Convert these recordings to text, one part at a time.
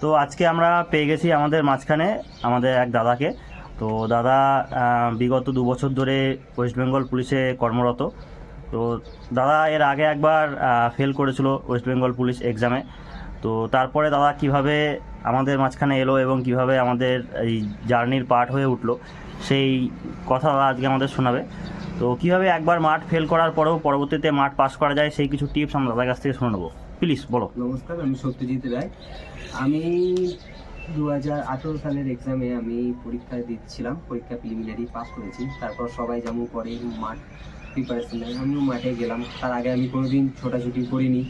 তো আজকে আমরা পেয়ে গেছি আমাদের মাঝখানে আমাদের এক দাদাকে। তো দাদা বিগত দু বছর ধরে ওয়েস্ট বেঙ্গল পুলিশে কর্মরত। তো দাদা, এর আগে একবার ফেল করেছিল ওয়েস্ট বেঙ্গল পুলিশ এক্সামে তো তারপরে দাদা কীভাবে আমাদের মাঝখানে এলো এবং কীভাবে আমাদের এই জার্নির পার্ট হয়ে উঠল, সেই কথা দাদা আজকে আমাদের শোনাবে। তো কীভাবে একবার মাঠ ফেল করার পরেও পরবর্তীতে মাঠ পাস করা যায়, সেই কিছু টিপস আমরা দাদার কাছ থেকে শুনে নেব। প্লিজ বলো। নমস্কার, আমি সত্যজিৎ রায়। আমি দু হাজার আঠেরো সালের এক্সামে আমি পরীক্ষা দিচ্ছিলাম, পরীক্ষা প্রিলিমিনারি পাস করেছি। তারপর সবাই যেমন করে, মাঠ প্রিপারেশন নেয়, আমিও মাঠে গেলাম। তার আগে আমি কোনোদিন ছোটাছুটি করিনি।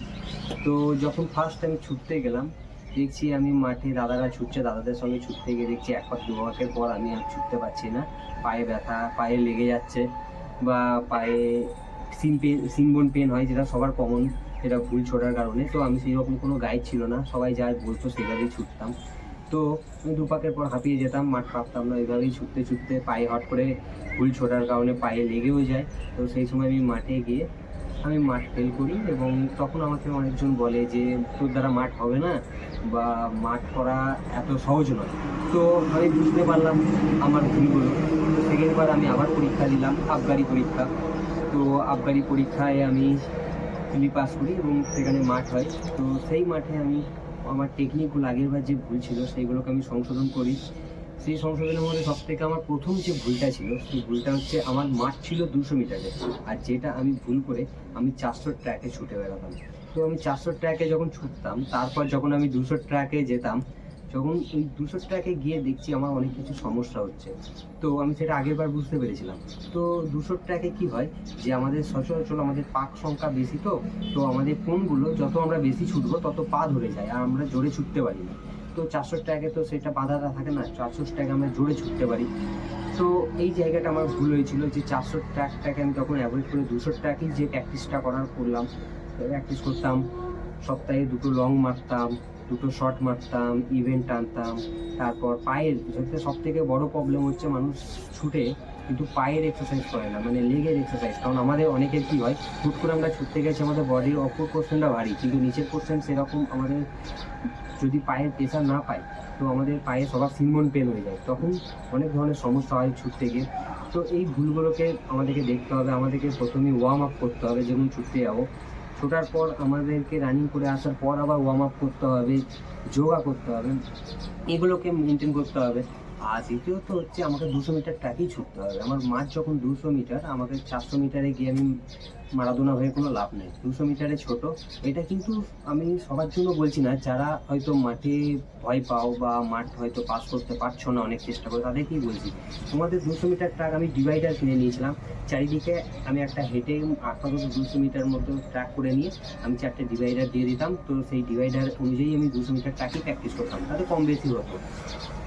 তো যখন ফার্স্ট আমি ছুটতে গেলাম, দেখছি আমি মাঠে দাদারা ছুটছে, দাদাদের সঙ্গে ছুটতে গিয়ে দেখছি এক পাক দু পর আমি আর ছুটতে পারছি না। পায়ে ব্যথা, পায়ে লেগে যাচ্ছে। বা পায়ে সিন পেন সিনবোন পেন হয়, যেটা সবার কমন সেটা ভুল ছোটার কারণে। তো আমি সেই রকম কোনো গাইড ছিল না। সবাই যা বলতো সেভাবেই ছুটতাম। তো আমি দুপাকের পর হাঁপিয়ে যেতাম, মাঠ পাকতাম না, এইভাবেই ছুটতে ছুটতে পায়ে হট করে ভুল ছোটার কারণে পায়ে লেগেও যায়। তো সেই সময় আমি মাঠে গিয়ে আমি মাঠ ফেল করি এবং তখন আমাকে অনেকজন বলে যে, তোর দ্বারা মাঠ হবে না বা মাঠ করা এত সহজ নয়। তো আমি বুঝতে পারলাম আমার ভুলগুলো। তো সেকেন্ডবার আমি আবার পরীক্ষা দিলাম, আবগারি পরীক্ষা। তো আবগারি পরীক্ষায় আমি ফিলি পাস করি এবং সেখানে মাঠ হয়। তো সেই মাঠে আমি আমার টেকনিকগুলো আগের বার যে ভুল ছিল সেইগুলোকে আমি সংশোধন করি। সেই সংশোধনের মধ্যে সব থেকে আমার প্রথম যে ভুলটা ছিল, সেই ভুলটা হচ্ছে আমার মাঠ ছিল দুশো মিটারে আর যেটা আমি ভুল করে আমি চারশো ট্র্যাকে ছুটে বেড়াতাম। তো আমি চারশো ট্র্যাকে যখন ছুটতাম, তারপর যখন আমি দুশো ট্র্যাকে যেতাম যখন ওই দুশো ট্র্যাকে গিয়ে দেখছি আমার অনেক কিছু সমস্যা হচ্ছে। তো আমি সেটা আগের বার বুঝতে পেরেছিলাম। তো দুশো ট্র্যাকে কি হয় যে আমাদের সচরাচর আমাদের পাক সংখ্যা বেশি তো তো আমাদের কোনগুলো যত আমরা বেশি ছুটবো তত পা ধরে যায় আর আমরা জোরে ছুটতে পারি না। তো চারশো ট্র্যাকে তো সেটা বাধাটা থাকে না, চারশো ট্র্যাকে আমরা জোরে ছুটতে পারি। তো এই জায়গাটা আমার ভুল হয়েছিল যে চারশো ট্র্যাকটাকে আমি তখন অ্যাভয়েড করে দুশো ট্র্যাকেই যে প্র্যাকটিসটা করার করলাম প্র্যাকটিস করতাম, সপ্তাহে দুটো লং মারতাম দুটো শর্ট মারতাম ইভেন্ট টানতাম, তারপর পায়ের সব থেকে বড় প্রবলেম হচ্ছে মানুষ ছুটে কিন্তু পায়ের এক্সারসাইজ করে না মানে লেগের এক্সারসাইজ কারণ আমাদের অনেকের কি হয়, হুট করে আমরা ছুটতে গেছি, আমাদের বডির অপর পোর্শনটা ভারী কিন্তু নিচের পোর্শন সেরকম আমাদের যদি পায়ের প্রেশার না পায়, তো আমাদের পায়ে সবার সিনমন পেন হয়ে যায়। তখন অনেক ধরনের সমস্যা হয় ছুটতে গিয়ে। তো এই ভুলগুলোকে আমাদেরকে দেখতে হবে, আমাদেরকে প্রথমে ওয়ার্ম আপ করতে হবে যেমন ছুটতে যাব। ছোটার পর আমাদেরকে রানিং করে আসার পর আবার ওয়ার্ম আপ করতে হবে, যোগা করতে হবে। এগুলোকে মেনটেন করতে হবে। আর দ্বিতীয়ত হচ্ছে আমাকে দুশো মিটার ট্র্যাকেই ছুটতে হবে। আমার মাঠ যখন দুশো মিটার, আমাকে চারশো মিটারে গিয়ে আমি মারাদোনা হয়ে কোনো লাভ নেই। দুশো মিটারে ছোট। এটা কিন্তু আমি সবার জন্য বলছি না। যারা হয়তো মাঠে ভয় পাও বা মাঠ হয়তো পাস করতে পারছ না অনেক চেষ্টা করো, তাদেরকেই বলছি। তোমাদের দুশো মিটার ট্র্যাক আমি ডিভাইডার কিনে নিয়েছিলাম। চারিদিকে আমি একটা হেঁটে আপাতত দুশো মিটার মতো ট্র্যাক করে নিয়ে আমি চারটে ডিভাইডার দিয়ে দিতাম। তো সেই ডিভাইডার অনুযায়ী আমি দুশো মিটার ট্র্যাকই প্র্যাকটিস করতাম। তাতে কম বেশি হতো।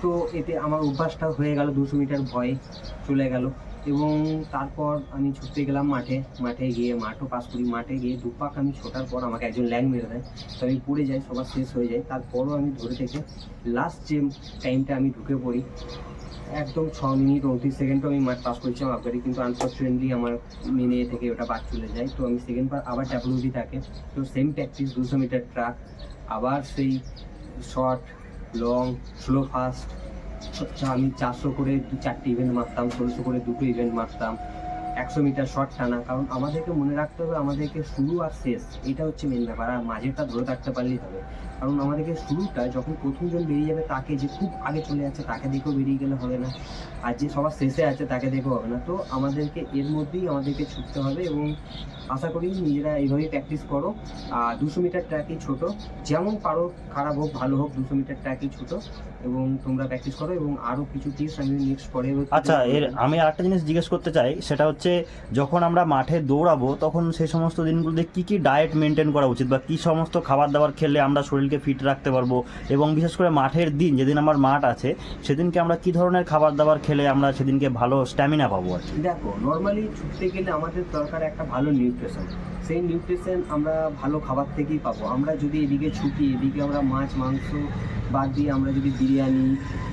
তো এতে আমার অভ্যাসটা হয়ে গেল, দুশো মিটার ভয় চলে গেল। এবং তারপর আমি ছুটতে গেলাম মাঠে মাঠে গিয়ে, মাঠও পাস করি, মাঠে গিয়ে দুপাক আমি ছোটার পর আমাকে একজন ল্যাং মেরে দেয়। তো আমি পড়ে যাই, সবার শেষ হয়ে যায় তারপরও আমি ধরে থেকে লাস্ট যে টাইমটা আমি ঢুকে পড়ি, একদম ছ মিনিট উনত্রিশ সেকেন্ডও আমি মাঠ পাস করেছিলাম আবগারি কিন্তু আনফর্চুনেটলি আমার মেনে থেকে ওটা বাদ চলে যায়। তো আমি সেকেন্ড বার আবার ট্যাবলুডি থাকে। তো সেম প্র্যাকটিস দুশো মিটার ট্রাক আবার সেই শর্ট লং স্লো ফাস্ট আমি চারশো করে দু চারটে ইভেন্ট মারতাম, ষোলোশো করে দুটো ইভেন্ট মারতাম। একশো মিটার শর্ট টানা কারণ আমাদেরকে মনে রাখতে হবে আমাদেরকে শুরু আর শেষ এটা হচ্ছে মেন ব্যাপার আর মাঝেরটা ধরে থাকতে পারলেই হবে। কারণ আমাদেরকে শুরুটা যখন প্রথমজন বেরিয়ে যাবে তাকে যে খুব আগে চলে যাচ্ছে তাকে দেখেও বেরিয়ে গেলে হবে না আর যে সবার শেষে আছে তাকে দেখেও হবে না। তো আমাদেরকে এর মধ্যেই আমাদেরকে ছুটতে হবে এবং আশা করি নিজেরা এইভাবেই প্র্যাকটিস করো। আর দুশো মিটার ট্র্যাকই ছোট যেমন পারো খারাপ হোক ভালো হোক দুশো মিটার ট্র্যাকই ছোট এবং তোমরা প্র্যাকটিস করো এবং আরও কিছু টিপস আমি নেক্সট পরে আচ্ছা এর আমি আরেকটা জিনিস জিজ্ঞেস করতে চাই সেটা হচ্ছে যখন আমরা মাঠে দৌড়াবো, তখন সেই সমস্ত দিনগুলোতে কি কি ডায়েট মেনটেন করা উচিত বা কি সমস্ত খাবার দাবার খেলে আমরা শরীরকে ফিট রাখতে পারব এবং বিশেষ করে মাঠের দিন, যেদিন আমার মাঠ আছে, সেদিনকে আমরা কি ধরনের খাবার দাবার খেলে আমরা সেদিনকে ভালো স্ট্যামিনা পাবো আর দেখো নর্মালি ছুটতে গেলে আমাদের দরকার একটা ভালো নিউট্রিশন সেই নিউট্রিশন আমরা ভালো খাবার থেকেই পাবো। আমরা যদি এদিকে ছুটি, এদিকে আমরা মাছ, মাংস বাদ দিয়ে আমরা যদি বিরিয়ানি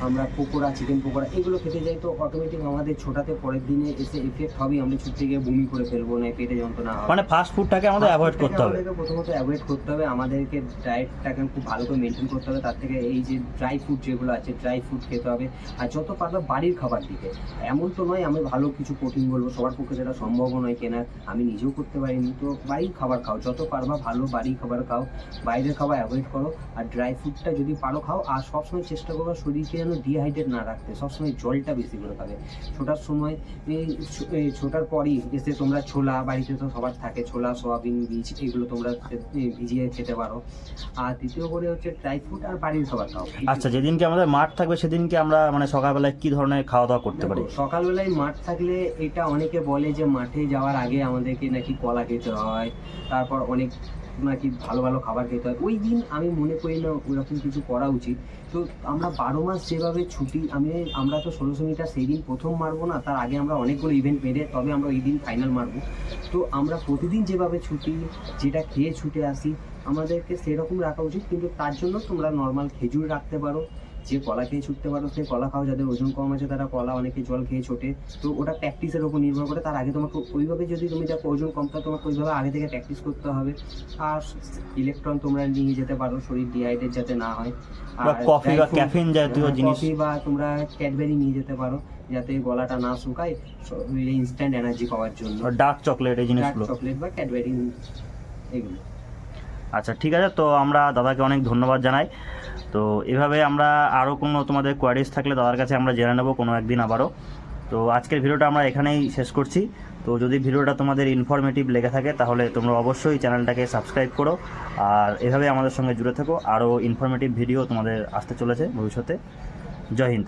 আমরা পকোড়া চিকেন পকোড়া এগুলো খেতে যাই তো অটোমেটিক আমাদের ছোটাতে পরের দিনে এসে এফেক্ট হবেই। আমরা ছুটতে গিয়ে বমি করে ফেলব না পেটে যন্ত্রণা মানে ফাস্ট ফুডটাকে আমাদের অ্যাভয়েড করতে হবে। আমাদেরকে প্রথমত অ্যাভয়েড করতে হবে। আমাদেরকে ডায়েটটাকে খুব ভালো করে মেনটেন করতে হবে। তার থেকে এই যে ড্রাই ফ্রুট যেগুলো আছে ড্রাই ফ্রুট খেতে হবে। আর যত পারবে বাড়ির খাবার দিকে এমন তো নয় আমি ভালো কিছু প্রোটিন বলব। সবার পক্ষে সেটা সম্ভব নয় কেনার। আমি নিজেও করতে পারিনি। তো বাড়ির খাবার খাও। যত পারবা ভালো বাড়ির খাবার খাও। বাইরের খাবার অ্যাভয়েড করো। আর ড্রাই ফ্রুটটা যদি পারো খাও আর সবসময় চেষ্টা করব শরীরকে যেন ডিহাইড্রেট না রাখতে সবসময় জলটা বেশি করে খাবে। ছোটার সময় এই ছোটার পরই এসে তোমরা ছোলা বাড়িতে তো সবার থাকে ছোলা সোয়াবিন বীজ এগুলো তোমরা ভিজিয়ে খেতে পারো। আর দ্বিতীয় করে হচ্ছে ড্রাই ফ্রুট আর বাড়ির খাবার খাও। আচ্ছা যেদিনকে আমাদের মাঠ থাকবে সেদিনকে আমরা মানে সকালবেলায় কি ধরনের খাওয়া দাওয়া করতে পারি? সকালবেলায় মাঠ থাকলে এটা অনেকে বলে যে মাঠে যাওয়ার আগে আমাদেরকে নাকি কলা খেতে হয় তারপর অনেক নাকি ভালো ভালো খাবার খেতে হয়। ওই দিন আমি মনে করি না ওইরকম কিছু করা উচিত। তো আমরা বারো মাস যেভাবে ছুটি, আমি, আমরা তো ষোলোশো মিটার সেই দিন প্রথম মারবো না, তার আগে আমরা অনেকগুলো ইভেন্ট মেরে তবে আমরা ওই দিন ফাইনাল মারবো। তো আমরা প্রতিদিন যেভাবে ছুটি, যেটা খেয়ে ছুটে আসি, আমাদেরকে সেরকম রাখা উচিত, কিন্তু তার জন্য তোমরা নর্মাল খেজুর রাখতে পারো। যে কলা খেয়ে ছুটতে পারো সে কলা খাও যাদের ওজন কম আছে তারা কলা অনেকে জল খেয়ে ছোটে। তো ওটা প্র্যাকটিসের উপর নির্ভর করে। তার আগে তোমাকে ওইভাবে যদি তুমি দেখো ওজন কম থাকে তোমাকে ওইভাবে আগে থেকে প্র্যাকটিস করতে হবে। আর ইলেকট্রন তোমরা নিয়ে যেতে পারো শরীর ডিহাইড্রেট যাতে না হয়। বা কফি বা ক্যাফিন জাতীয় জিনিস। কফি বা তোমরা ক্যাডবেরি নিয়ে যেতে পারো যাতে গলাটা না শুকায় ইনস্ট্যান্ট এনার্জি পাওয়ার জন্য। ডার্ক চকলেট এই জিনিসগুলো। ডার্ক চকলেট বা ক্যাডবেরি এগুলো। আচ্ছা ঠিক আছে, তো আমরা দাদাকে অনেক ধন্যবাদ জানাই। তো এভাবে আমরা আরও কোনো তোমাদের কোয়ারিজ থাকলে দাদার কাছে আমরা জেনে নেব কোনো একদিন আবারও। তো আজকের ভিডিওটা আমরা এখানেই শেষ করছি। তো যদি ভিডিওটা তোমাদের ইনফরমেটিভ লেগে থাকে, তাহলে তোমরা অবশ্যই চ্যানেলটাকে সাবস্ক্রাইব করো। আর এভাবে আমাদের সঙ্গে জুড়ে থেকো। আরও ইনফরমেটিভ ভিডিও তোমাদের আসতে চলেছে ভবিষ্যতে। জয় হিন্দ।